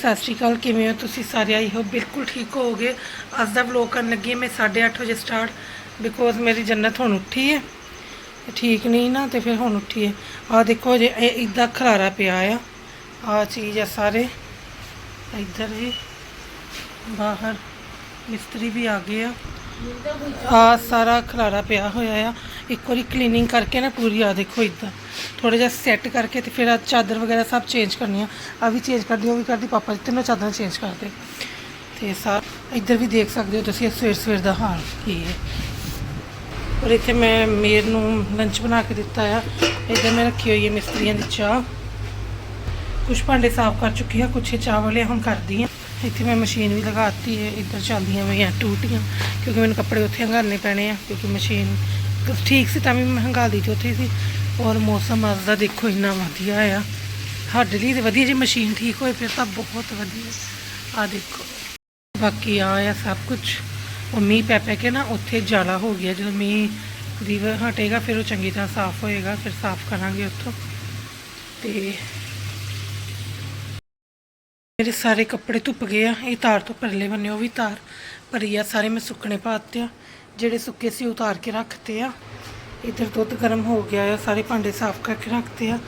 ਸਤਿ ਸ਼੍ਰੀ ਅਕਾਲ, ਕਿਵੇਂ ਹੋ ਤੁਸੀਂ ਸਾਰੇ? ਆਈ ਹੋ ਬਿਲਕੁਲ ਠੀਕ ਹੋਗੇ ਅੱਜ ਦਾ ਵਲੋਗ ਕਰਨ ਲੱਗੀ ਹਾਂ ਮੈਂ 8:30 ਵਜੇ ਸਟਾਰਟ ਬਿਕੋਜ਼ ਮੇਰੀ ਜੰਨਤ ਹੁਣ ਉੱਠੀ ਹੈ। ਠੀਕ ਨਹੀਂ ਨਾ, ਤੇ ਫਿਰ ਹੁਣ ਉੱਠੀ ਹੈ। ਆਹ ਦੇਖੋ ਜੇ ਇਹ ਇਦਾਂ ਖਲਾਰਾ ਪਿਆ ਆ। ਆਹ ਚੀਜ਼ ਆ ਸਾਰੇ। ਇੱਧਰ ਵੀ, ਬਾਹਰ ਮਿਸਤਰੀ ਵੀ ਆ ਗਏ ਆ। ਆ ਸਾਰਾ ਖਲਾਰਾ ਪਿਆ ਹੋਇਆ ਆ। ਇੱਕ ਵਾਰੀ ਕਲੀਨਿੰਗ ਕਰਕੇ ਨਾ ਪੂਰੀ ਆ ਦੇਖੋ ਇਦਾਂ। ਥੋੜਾ ਜਿਹਾ ਸੈੱਟ ਕਰਕੇ ਤੇ ਫਿਰ ਆ ਚਾਦਰ ਵਗੈਰਾ ਸਭ ਚੇਂਜ ਕਰਨੀ ਆ ਆ ਵੀ ਚੇਂਜ ਕਰਦੀ, ਉਹ ਵੀ ਕਰਦੀ, ਪਾਪਾ ਜੀ ਤਿੰਨੋਂ ਚਾਦਰਾਂ ਚੇਂਜ ਕਰਦੇ ਤੇ ਸਾ ਇੱਧਰ ਵੀ ਦੇਖ ਸਕਦੇ ਹੋ ਤੁਸੀਂ ਸਵੇਰ ਸਵੇਰ ਦਾ ਹਾਲ ਕੀ ਹੈ। ਔਰ ਇੱਥੇ ਮੈਂ ਮੇਰ ਨੂੰ ਲੰਚ ਬਣਾ ਕੇ ਦਿੱਤਾ ਆ। ਇੱਧਰ ਮੈਂ ਰੱਖੀ ਹੋਈ ਹੈ ਮਿਸਤਰੀਆਂ ਦੀ ਚਾਹ। ਕੁਝ ਭਾਂਡੇ ਸਾਫ਼ ਕਰ ਚੁੱਕੀ ਆ ਕੁਛ ਇਹ ਚਾਹ ਵਾਲੇ ਹੁਣ ਕਰਦੀ ਹਾਂ। ਇੱਥੇ ਮੈਂ ਮਸ਼ੀਨ ਵੀ ਲਗਾਤੀ ਹੈ, ਇੱਧਰ ਚੱਲਦੀਆਂ ਪਈਆਂ ਟੂਟੀਆਂ, ਕਿਉਂਕਿ ਮੈਨੂੰ ਕੱਪੜੇ ਉੱਥੇ ਹੰਗਾਲਣੇ ਪੈਣੇ ਆ, ਕਿਉਂਕਿ ਮਸ਼ੀਨ ਠੀਕ ਸੀ, ਤਾਂ ਵੀ ਮੈਂ ਹੰਗਾਲਦੀ ਤੇ ਉੱਥੇ ਸੀ। ਔਰ ਮੌਸਮ ਅੱਜ ਦਾ ਦੇਖੋ ਇੰਨਾ ਵਧੀਆ ਆ। ਸਾਡੇ ਲਈ ਤੇ ਵਧੀਆ ਜੇ ਮਸ਼ੀਨ ਠੀਕ ਹੋਏ, ਫਿਰ ਤਾਂ ਬਹੁਤ ਵਧੀਆ। ਆ ਦੇਖੋ। ਬਾਕੀ ਆ ਆ ਸਭ ਕੁਝ ਉਹ ਮੀਂਹ ਪੈ ਪੈ ਕੇ ਨਾ ਉੱਥੇ ਜਾਲਾ ਹੋ ਗਿਆ। ਜਦੋਂ ਮੀਂਹ ਦੀ ਹਟੇਗਾ, ਫਿਰ ਉਹ ਚੰਗੀ ਤਰ੍ਹਾਂ ਸਾਫ਼ ਹੋਏਗਾ। ਫਿਰ ਸਾਫ਼ ਕਰਾਂਗੇ ਉੱਥੋਂ। ਤੇ ਮੇਰੇ ਸਾਰੇ ਕੱਪੜੇ ਧੁੱਪ ਗਏ ਆ। ਇਹ ਤਾਰ ਤੋਂ ਪਰਲੇ ਬੰਨੇ ਉਹ ਵੀ ਤਾਰ ਭਰੀ ਆ। ਸਾਰੇ ਮੈਂ ਸੁੱਕਣੇ ਪਾਤੇ ਆ। ਜਿਹੜੇ ਸੁੱਕੇ ਸੀ ਉਤਾਰ ਕੇ ਰੱਖਤੇ ਆ। ਇਧਰ ਦੁੱਧ ਗਰਮ ਹੋ ਗਿਆ ਹੈ ਸਾਰੇ ਭਾਂਡੇ ਸਾਫ਼ ਕਰਕੇ ਰੱਖਤੇ ਆ।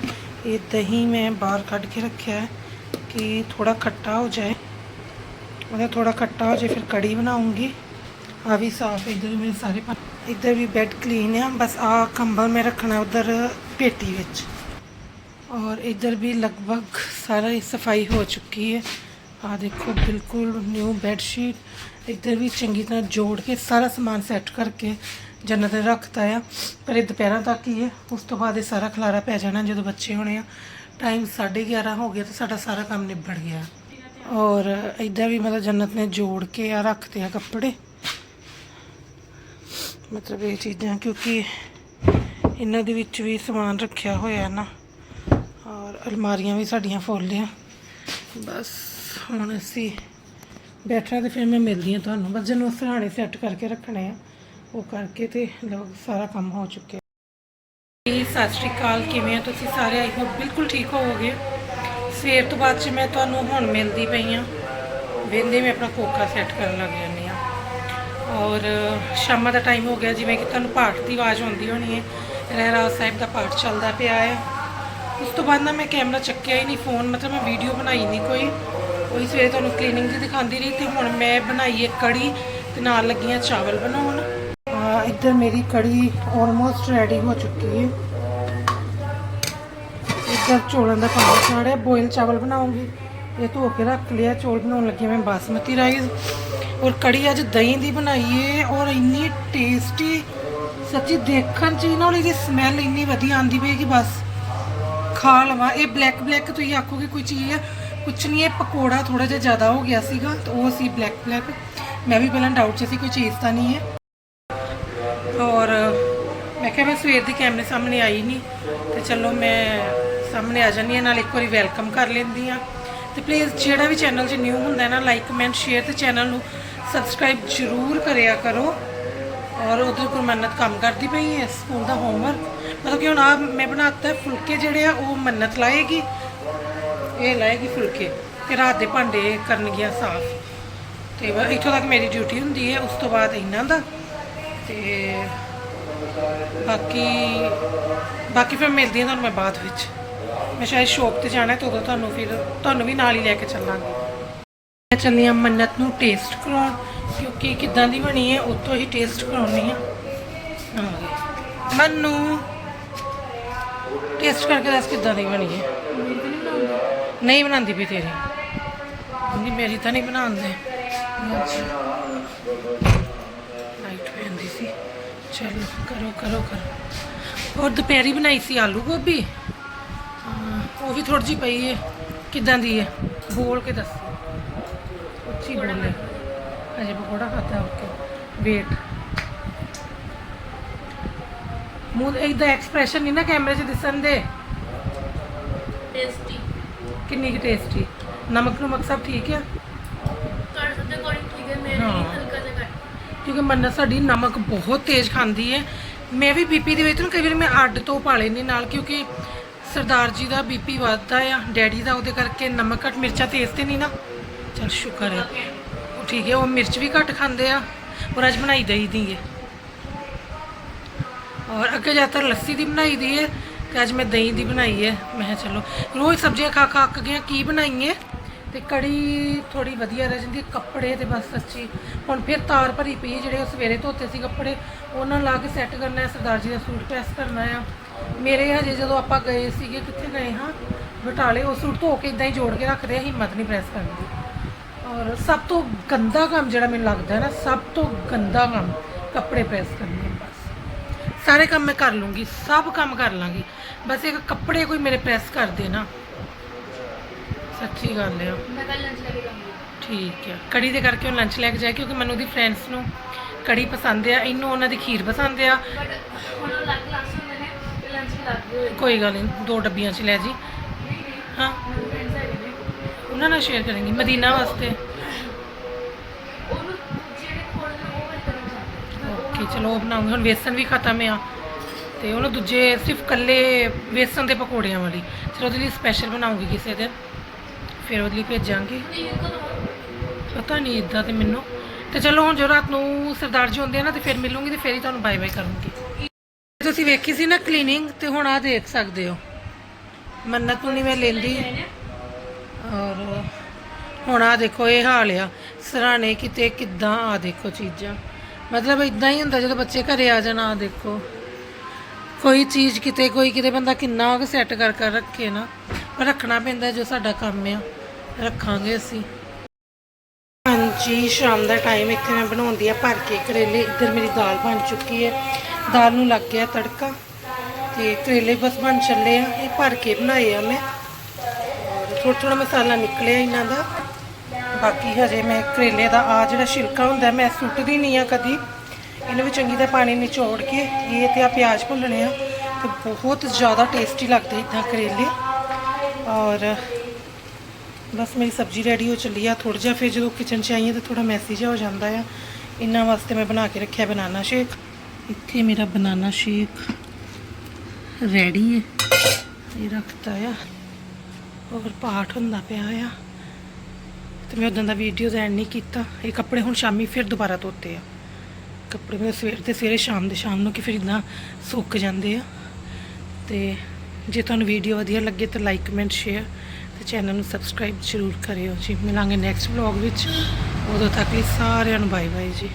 ਇਹ ਦਹੀਂ ਮੈਂ ਬਾਹਰ ਕੱਢ ਕੇ ਰੱਖਿਆ ਹੈ ਕਿ ਥੋੜਾ ਖੱਟਾ ਹੋ ਜਾਏ। ਉਹਦਾ ਥੋੜਾ ਖੱਟਾ ਹੋ ਜਾਏ, ਫਿਰ ਕੜੀ ਬਣਾਉਂਗੀ। ਆ ਵੀ ਸਾਫ਼, ਇਧਰ ਮੇਰੇ ਸਾਰੇ ਇਧਰ ਵੀ ਬੈੱਡ ਕਲੀਨ ਆ, ਬਸ ਆ ਕੰਬਲ ਮੈਂ ਰੱਖਣਾ ਉਧਰ ਪੇਟੀ ਵਿੱਚ। ਔਰ ਇਧਰ ਵੀ ਲਗਭਗ ਸਾਰਾ ਸਫ਼ਾਈ ਹੋ ਚੁੱਕੀ ਹੈ। ਆ ਦੇਖੋ, ਬਿਲਕੁਲ ਨਿਊ ਬੈੱਡ ਸ਼ੀਟ ਇੱਧਰ ਵੀ ਚੰਗੀ ਤਰ੍ਹਾਂ ਜੋੜ ਕੇ ਸਾਰਾ ਸਮਾਨ ਸੈੱਟ ਕਰਕੇ ਜੰਨਤ ਤੇ ਰੱਖਤਾ ਆ। ਪਰ ਇਹ ਦੁਪਹਿਰਾਂ ਤੱਕ ਹੀ ਹੈ ਉਸ ਤੋਂ ਬਾਅਦ ਇਹ ਸਾਰਾ ਖਲਾਰਾ ਪੈ ਜਾਣਾ ਜਦੋਂ ਬੱਚੇ ਹੋਣੇ ਆ। ਟਾਈਮ 11:30 ਹੋ ਗਿਆ ਤੇ ਸਾਡਾ ਸਾਰਾ ਕੰਮ ਨਿਬੜ ਗਿਆ। ਔਰ ਇਦਾਂ ਵੀ ਮਤਲਬ ਜੰਨਤ ਨੇ ਜੋੜ ਕੇ ਆ ਰੱਖਤੇ ਆ ਕੱਪੜੇ। ਮਤਲਬ ਇਹ ਚੀਜ਼ਾਂ, ਕਿਉਂਕਿ ਇਹਨਾਂ ਦੇ ਵਿੱਚ ਵੀ ਸਮਾਨ ਰੱਖਿਆ ਹੋਇਆ ਨਾ। ਔਰ ਅਲਮਾਰੀਆਂ ਵੀ ਸਾਡੀਆਂ ਫੁੱਲ ਆ। ਬਸ। ਹੁਣ ਅਸੀਂ ਬੈਠਣਾ ਤੇ ਫਿਰ ਮੈਂ ਮਿਲਦੀ ਹਾਂ ਤੁਹਾਨੂੰ। ਬਸ ਜਨੂੰ ਸਰਾਣੇ ਸੈੱਟ ਕਰਕੇ ਰੱਖਣੇ ਆ, ਉਹ ਕਰਕੇ ਤੇ ਲੋਕ ਸਾਰਾ ਕੰਮ ਹੋ ਚੁੱਕਿਆ। ਜੀ, ਸਤਿ ਸ਼੍ਰੀ ਅਕਾਲ, ਕਿਵੇਂ ਆ ਤੁਸੀਂ ਸਾਰੇ? ਆਈ ਹੋ ਬਿਲਕੁਲ ਠੀਕ ਹੋਵੋਗੇ। ਸਵੇਰ ਤੋਂ ਬਾਅਦ ਚ ਮੈਂ ਤੁਹਾਨੂੰ ਹੁਣ ਮਿਲਦੀ ਪਈ ਆ ਵੇਂਦੇ ਮੈਂ ਆਪਣਾ ਕੋਕਾ ਸੈੱਟ ਕਰਨ ਲੱਗ ਜਾਂਦੀ ਆ ਔਰ ਸ਼ਾਮਾਂ ਦਾ ਟਾਈਮ ਹੋ ਗਿਆ, ਜਿਵੇਂ ਕਿ ਤੁਹਾਨੂੰ ਪਾਠ ਦੀ ਆਵਾਜ਼ ਆਉਂਦੀ ਹੋਣੀ ਹੈ। ਰਹਿਰਾਜ ਸਾਹਿਬ ਦਾ ਪਾਠ ਚੱਲਦਾ ਪਿਆ ਹੈ। ਉਸ ਤੋਂ ਬਾਅਦ ਨਾ ਮੈਂ ਕੈਮਰਾ ਚੱਕਿਆ ਹੀ ਨਹੀਂ ਫੋਨ ਮਤਲਬ ਮੈਂ ਵੀਡੀਓ ਬਣਾਈ ਨਹੀਂ ਕੋਈ। ਉਹੀ ਸਵੇਰੇ ਤੁਹਾਨੂੰ ਕਲੀਨਿੰਗ ਦੀ ਦਿਖਾਉਂਦੀ ਰਹੀ ਤੇ ਹੁਣ ਮੈਂ ਬਣਾਈ ਹੈ ਕੜੀ ਤੇ ਨਾਲ ਲੱਗੀਆਂ ਚਾਵਲ ਬਣਾਉਣ। ਇੱਧਰ ਮੇਰੀ ਕੜੀ ਆਲਮੋਸਟ ਰੈਡੀ ਹੋ ਚੁੱਕੀ ਹੈ। ਇੱਧਰ ਚੋਲਾਂ ਦਾ ਪਾਣੀ ਚਾੜਿਆ ਬੋਇਲ ਚਾਵਲ ਬਣਾਉਂਗੀ। ਇਹ ਧੋ ਕੇ ਰੱਖ ਲਿਆ, ਚੌਲ ਬਣਾਉਣ ਲੱਗੀ ਮੈਂ ਬਾਸਮਤੀ ਰਾਈਸ ਔਰ ਕੜੀ ਅੱਜ ਦਹੀਂ ਦੀ ਬਣਾਈ ਹੈ ਔਰ ਇੰਨੀ ਟੇਸਟੀ ਸੱਚੀ ਦੇਖਣ ਚ ਨਾ ਉਹਦੀ ਸਮੈਲ ਇੰਨੀ ਵਧੀਆ ਆਂਦੀ ਪਈ ਕਿ ਬਸ ਖਾ ਲਵਾਂ। ਇਹ ਬਲੈਕ ਬਲੈਕ ਤੁਸੀਂ ਆਖੋਗੇ ਕੋਈ ਚੀਜ਼ ਹੈ ਕੁਛ ਨਹੀਂ ਇਹ ਪਕੌੜਾ ਥੋੜਾ ਜਿਹਾ ਜ਼ਿਆਦਾ ਹੋ ਗਿਆ ਸੀਗਾ, ਤਾਂ ਉਹ ਸੀ ਬਲੈਕ ਬਲੈਕ ਮੈਂ ਵੀ ਪਹਿਲਾਂ ਡਾਊਟ 'ਚ ਸੀ, ਕੋਈ ਚੀਜ਼ ਤਾਂ ਨਹੀਂ ਹੈ। ਔਰ ਮੈਂ ਕਿਹਾ ਮੈਂ ਸਵੇਰ ਦੀ ਕੈਮਰੇ ਸਾਹਮਣੇ ਆਈ ਨਹੀਂ ਤੇ ਚਲੋ ਮੈਂ ਸਾਹਮਣੇ ਆ ਜਾਂਦੀ ਹਾਂ, ਨਾਲ ਇੱਕ ਵਾਰੀ ਵੈਲਕਮ ਕਰ ਲੈਂਦੀ ਆ ਤੇ ਪਲੀਜ਼ ਜਿਹੜਾ ਵੀ ਚੈਨਲ 'ਚ ਨਿਊ ਹੁੰਦਾ ਨਾ ਲਾਈਕ ਕਮੈਂਟ ਸ਼ੇਅਰ ਤੇ ਚੈਨਲ ਨੂੰ ਸਬਸਕ੍ਰਾਈਬ ਜ਼ਰੂਰ ਕਰਿਆ ਕਰੋ। ਔਰ ਉਧਰ ਗੁਰਮੰਨਤ ਕੰਮ ਕਰਦੀ ਪਈ ਹੈ ਸਕੂਲ ਦਾ ਹੋਮਵਰਕ ਮਤਲਬ ਕਿ ਹੁਣ ਆ ਮੈਂ ਬਣਾਤਾ ਹੈ ਫੁਲਕੇ ਜਿਹੜੇ ਆ, ਉਹ ਮੰਨਤ ਲਾਏਗੀ। ਇਹ ਲਾਏਗੀ ਫੁਲਕੇ ਤੇ ਰਾਤ ਦੇ ਭਾਂਡੇ ਕਰਨਗੀਆਂ ਸਾਫ਼। ਤੇ ਬ- ਇੱਥੋਂ ਤੱਕ ਮੇਰੀ ਡਿਊਟੀ ਹੁੰਦੀ ਹੈ, ਉਸ ਤੋਂ ਬਾਅਦ ਇਹਨਾਂ ਦਾ। ਤੇ ਬਾਕੀ ਬਾਕੀ ਫਿਰ ਮਿਲਦੀ ਹਾਂ ਤੁਹਾਨੂੰ ਮੈਂ ਬਾਅਦ ਵਿੱਚ। ਮੈਂ ਸ਼ਾਇਦ ਸ਼ੌਪ ਤੇ ਜਾਣਾ ਹੈ ਤੇ ਉਦੋਂ ਤੁਹਾਨੂੰ ਫਿਰ, ਤੁਹਾਨੂੰ ਵੀ ਨਾਲ ਹੀ ਲੈ ਕੇ ਚੱਲਾਂਗੀ। ਮੈਂ ਚੱਲੀ ਹਾਂ ਮੰਨਤ ਨੂੰ ਟੇਸਟ ਕਰਾਉਣ, ਕਿਉਂਕਿ ਕਿੱਦਾਂ ਦੀ ਬਣੀ ਹੈ, ਉੱਥੋਂ ਹੀ ਟੇਸਟ ਕਰਾਉਣੀ ਆ ਆ ਮੰਨੂ, ਟੇਸਟ ਕਰਕੇ ਦੱਸ ਕਿੱਦਾਂ ਦੀ ਬਣੀ ਹੈ? ਨਹੀਂ ਬਣਾਉਂਦੀ ਵੀ ਤੇਰੀ। ਨਹੀਂ ਮੇਰੀ ਤਾਂ ਨਹੀਂ ਬਣਾਉਂਦੇ। ਲਾਈਟ ਪੈਂਦੀ ਸੀ। ਚਲੋ, ਕਰੋ ਕਰੋ ਕਰੋ। ਔਰ ਦੁਪਹਿਰੀ ਬਣਾਈ ਸੀ ਆਲੂ ਗੋਭੀ? ਉਹ ਵੀ ਥੋੜੀ ਜਿਹੀ ਪਈ ਹੈ ਕਿੱਦਾਂ ਦੀ ਹੈ ਬੋਲ ਕੇ ਦੱਸੋ। ਉੱਚੀ ਬੋਲੇ ਅਜੇ ਪਕੌੜਾ ਖਾਤਾ ਓਕੇ ਵੇਟ ਮੂੰਹ ਇਹਦਾ ਐਕਸਪ੍ਰੈਸ਼ਨ ਨਹੀਂ ਨਾ ਕੈਮਰੇ 'ਚ ਦਿਸਣ ਦੇ। ਟੇਸਟੀ ਕਿੰਨੀ ਕੁ ਟੇਸਟੀ ਨਮਕ ਨਮਕ ਸਭ ਠੀਕ ਹੈ ਤੁਹਾਡੇ ਸਭ ਦੇ ਅਕੋਰਡਿੰਗ ਠੀਕ ਹੈ ਮੇਰੇ ਹਾਂ। ਲਈ ਹਲਕਾ ਜਿਹਾ ਘੱਟ। ਕਿਉਂਕਿ ਮੰਨਾ ਸਾਡੀ ਨਮਕ ਬਹੁਤ ਤੇਜ਼ ਖਾਂਦੀ ਹੈ। ਮੈਂ ਵੀ ਬੀਪੀ ਦੇ ਵਿੱਚ ਨਾ ਕਈ ਵਾਰ ਮੈਂ ਅੱਡ ਤੋਂ ਪਾ ਲੈਂਦੀ ਨਾਲ ਕਿਉਂਕਿ ਸਰਦਾਰ ਜੀ ਦਾ ਬੀਪੀ ਵੱਧਦਾ ਆ ਡੈਡੀ ਦਾ ਉਹਦੇ ਕਰਕੇ ਨਮਕ ਘੱਟ ਮਿਰਚਾਂ ਤੇਜ਼ ਤੇ ਨਹੀਂ ਨਾ। ਚਲ ਸ਼ੁਕਰ ਹੈ। ਉਹ ਠੀਕ ਹੈ ਉਹ ਮਿਰਚ ਵੀ ਘੱਟ ਖਾਂਦੇ ਆ ਔਰ ਅੱਜ ਬਣਾਈ ਦਈ ਦੀ ਹੈ। ਔਰ ਅੱਗੇ ਜ਼ਿਆਦਾਤਰ ਲੱਸੀ ਦੀ ਬਣਾਈ ਦੀ ਹੈ। ਤੇ ਅੱਜ ਮੈਂ ਦਹੀਂ ਦੀ ਬਣਾਈ ਹੈ। ਮੈਂ ਕਿਹਾ ਚਲੋ ਰੋਜ਼ ਸਬਜ਼ੀਆਂ ਖਾ ਖਾ ਕੇ ਗਿਆ ਹਾਂ, ਕੀ ਬਣਾਈਏ? ਤੇ ਕੜੀ ਥੋੜੀ ਵਧੀਆ ਰਹਿ ਜਾਂਦੀ ਕੱਪੜੇ ਤੇ ਬਸ ਸੱਚੀ। ਹੁਣ ਫਿਰ ਤਾਰ ਭਰੀ ਪਈ ਜਿਹੜੇ ਉਹ ਸਵੇਰੇ ਧੋਤੇ ਸੀ ਕੱਪੜੇ ਉਹਨਾਂ ਨੂੰ ਲਾ ਕੇ ਸੈੱਟ ਕਰਨਾ ਹੈ ਸਰਦਾਰ ਜੀ ਦਾ ਸੂਟ ਪ੍ਰੈਸ ਕਰਨਾ ਆ ਮੇਰੇ ਹਜੇ ਜਦੋਂ ਆਪਾਂ ਗਏ ਸੀਗੇ ਕਿੱਥੇ ਗਏ ਹਾਂ? ਬਟਾਲੇ ਉਹ ਸੂਟ ਧੋ ਕੇ ਇਦਾਂ ਹੀ ਜੋੜ ਕੇ ਰੱਖਦੇ ਆ ਹਿੰਮਤ ਨਹੀਂ ਪ੍ਰੈਸ ਕਰਨ ਦੀ। ਔਰ ਸਭ ਤੋਂ ਗੰਦਾ ਕੰਮ ਜਿਹੜਾ ਮੈਨੂੰ ਲੱਗਦਾ ਹੈ ਨਾ ਸਭ ਤੋਂ ਗੰਦਾ ਕੰਮ ਕੱਪੜੇ ਪ੍ਰੈਸ ਕਰਨੇ ਸਾਰੇ ਕੰਮ ਮੈਂ ਕਰ ਲੂੰਗੀ ਸਭ ਕੰਮ ਕਰ ਲਾਂਗੀ। ਬਸ ਇੱਕ ਕੱਪੜੇ ਕੋਈ ਮੇਰੇ ਪ੍ਰੈਸ ਕਰ ਦੇ ਨਾ। ਸੱਚੀ ਗੱਲ ਆ। ਮੈਂ ਕੱਲ ਲੰਚ ਲੈ ਕੇ ਜਾਊਂਗੀ। ਠੀਕ ਹੈ ਕੜੀ ਦੇ ਕਰਕੇ ਉਹ ਲੰਚ ਲੈ ਕੇ ਜਾਏ ਕਿਉਂਕਿ ਮੈਨੂੰ ਉਹਦੀ ਫਰੈਂਡਸ ਨੂੰ ਕੜੀ ਪਸੰਦ ਆ ਇਹਨੂੰ ਉਹਨਾਂ ਦੀ ਖੀਰ ਪਸੰਦ ਆ। ਬਟ ਹੁਣ ਉਹ ਲੱਗ ਕਲਾਸ ਹੁੰਦੇ ਨੇ ਤੇ ਲੰਚ ਵੀ ਲੱਗ ਹੋਏ ਕੋਈ ਗੱਲ ਨਹੀਂ ਦੋ ਡੱਬੀਆਂ 'ਚ ਲੈ ਜੀ। ਹਾਂ। ਉਹਨਾਂ ਨਾਲ ਸ਼ੇਅਰ ਕਰਾਂਗੀ ਮਦੀਨਾ ਵਾਸਤੇ। ਚਾਹੁੰਦੇ ਚਲੋ ਉਹ ਬਣਾਉਂਗੇ। ਹੁਣ ਵੇਸਣ ਵੀ ਖਤਮ ਆ ਤੇ ਉਹਨੂੰ ਦੂਜੇ ਸਿਰਫ ਕੱਲੇ ਵੇਸਣ ਦੇ ਪਕੌੜਿਆਂ ਵਾਲੀ। ਚਲੋ ਉਹਦੇ ਲਈ ਸਪੈਸ਼ਲ ਬਣਾਉਂਗੀ ਕਿਸੇ ਦਿਨ। ਫਿਰ ਉਹਦੇ ਲਈ ਭੇਜਾਂਗੀ। ਪਤਾ ਨਹੀਂ ਇਦਾਂ ਤੇ ਮੈਨੂੰ। ਤੇ ਚਲੋ ਹੁਣ ਜੋ ਰਾਤ ਨੂੰ ਸਰਦਾਰ ਜੀ ਹੁੰਦੇ ਆ ਨਾ ਤੇ ਫਿਰ ਮਿਲੂੰਗੀ ਤੇ ਫਿਰ ਹੀ ਤੁਹਾਨੂੰ ਬਾਏ ਬਾਏ ਕਰੂੰਗੀ। ਤੁਸੀਂ ਵੇਖੀ ਸੀ ਨਾ ਕਲੀਨਿੰਗ ਤੇ ਹੁਣ ਆ ਦੇਖ ਸਕਦੇ ਹੋ। ਮੰਨਤ ਨੂੰ ਨਹੀਂ ਮੈਂ ਲੈਂਦੀ। ਔਰ ਹੁਣ ਆ ਦੇਖੋ, ਇਹ ਹਾਲ ਆ। ਸਰਾਣੇ ਕਿਤੇ ਕਿੱਦਾਂ ਆ ਦੇਖੋ ਚੀਜ਼ਾਂ। ਮਤਲਬ ਇਦਾਂ ਹੀ ਹੁੰਦਾ ਜਦੋਂ ਬੱਚੇ ਘਰੇ ਆ ਜਾਣ ਆ ਦੇਖੋ। ਕੋਈ ਚੀਜ਼ ਕਿਤੇ, ਕੋਈ ਕਿਤੇ ਬੰਦਾ ਕਿੰਨਾ ਕੁ ਸੈੱਟ ਕਰ ਕਰ ਰੱਖੇ ਨਾ, ਪਰ ਰੱਖਣਾ ਪੈਂਦਾ ਜੋ ਸਾਡਾ ਕੰਮ ਆ। ਰੱਖਾਂਗੇ ਅਸੀਂ। ਹਾਂਜੀ, ਸ਼ਾਮ ਦਾ ਟਾਈਮ ਇੱਥੇ ਮੈਂ ਬਣਾਉਂਦੀ ਆ ਭਰ ਕੇ ਕਰੇਲੇ। ਇੱਧਰ ਮੇਰੀ ਦਾਲ ਬਣ ਚੁੱਕੀ ਹੈ। ਦਾਲ ਨੂੰ ਲੱਗ ਗਿਆ ਤੜਕਾ। ਤੇ ਕਰੇਲੇ ਬਸ ਬਣ ਚੱਲੇ ਆ। ਇਹ ਭਰ ਕੇ ਬਣਾਏ ਆ ਮੈਂ। ਔਰ ਥੋੜਾ ਥੋੜਾ ਮਸਾਲਾ ਨਿਕਲਿਆ ਇਹਨਾਂ ਦਾ। ਬਾਕੀ ਹਜੇ ਮੈਂ ਕਰੇਲੇ ਦਾ ਆ ਜਿਹੜਾ ਛਿਲਕਾ ਹੁੰਦਾ, ਮੈਂ ਸੁੱਟਦੀ ਨਹੀਂ ਆ ਕਦੀ। ਇਹਨੂੰ ਵੀ ਚੰਗੀ ਤਰ੍ਹਾਂ ਪਾਣੀ ਨਿਚੋੜ ਕੇ ਇਹ ਤੇ ਆ ਪਿਆਜ਼ ਭੁੰਨਣੇ ਆ ਤੇ ਬਹੁਤ ਜ਼ਿਆਦਾ ਟੇਸਟੀ ਲੱਗਦੇ ਇਦਾਂ ਕਰੇਲੇ। ਔਰ ਬਸ ਮੇਰੀ ਸਬਜ਼ੀ ਰੈਡੀ ਹੋ ਚੱਲੀ ਆ। ਥੋੜਾ ਜਿਹਾ ਫਿਰ ਜਦੋਂ ਕਿਚਨ 'ਚ ਆਈ ਹਾਂ ਤਾਂ ਥੋੜਾ ਮੈਸੀ ਜਿਹਾ ਹੋ ਜਾਂਦਾ ਆ। ਇਹਨਾਂ ਵਾਸਤੇ ਮੈਂ ਬਣਾ ਕੇ ਰੱਖਿਆ ਬਨਾਨਾ ਸ਼ੇਕ ਇੱਥੇ ਮੇਰਾ ਬਨਾਨਾ ਸ਼ੇਕ ਰੈਡੀ ਹੈ ਇਹ ਰੱਖਤਾ ਆ। ਹੋਰ ਪਾਠ ਹੁੰਦਾ ਪਿਆ ਆ। ਤੇ ਮੈਂ ਉਦੋਂ ਦਾ ਵੀਡੀਓ ਐਡ ਨਹੀਂ ਕੀਤਾ। ਇਹ ਕੱਪੜੇ ਹੁਣ ਸ਼ਾਮੀ ਫਿਰ ਦੁਬਾਰਾ ਧੋਤੇ ਆ। ਕੱਪੜੇ ਮੈਂ ਸਵੇਰ ਤੇ ਸਵੇਰੇ ਸ਼ਾਮ ਦੇ ਸ਼ਾਮ ਨੂੰ ਕਿ ਫਿਰ ਇਦਾਂ ਸੁੱਕ ਜਾਂਦੇ ਆ। ਤੇ ਜੇ ਤੁਹਾਨੂੰ ਵੀਡੀਓ ਵਧੀਆ ਲੱਗੇ ਤਾਂ ਲਾਈਕ ਕਮੈਂਟ ਸ਼ੇਅਰ ਤੇ ਚੈਨਲ ਨੂੰ ਸਬਸਕ੍ਰਾਈਬ ਜ਼ਰੂਰ ਕਰਿਓ ਜੀ। ਮਿਲਾਂਗੇ ਨੈਕਸਟ ਵਲੌਗ ਵਿੱਚ। ਉਦੋਂ ਤੱਕ ਲਈ ਸਾਰਿਆਂ ਨੂੰ ਬਾਏ ਬਾਏ ਜੀ।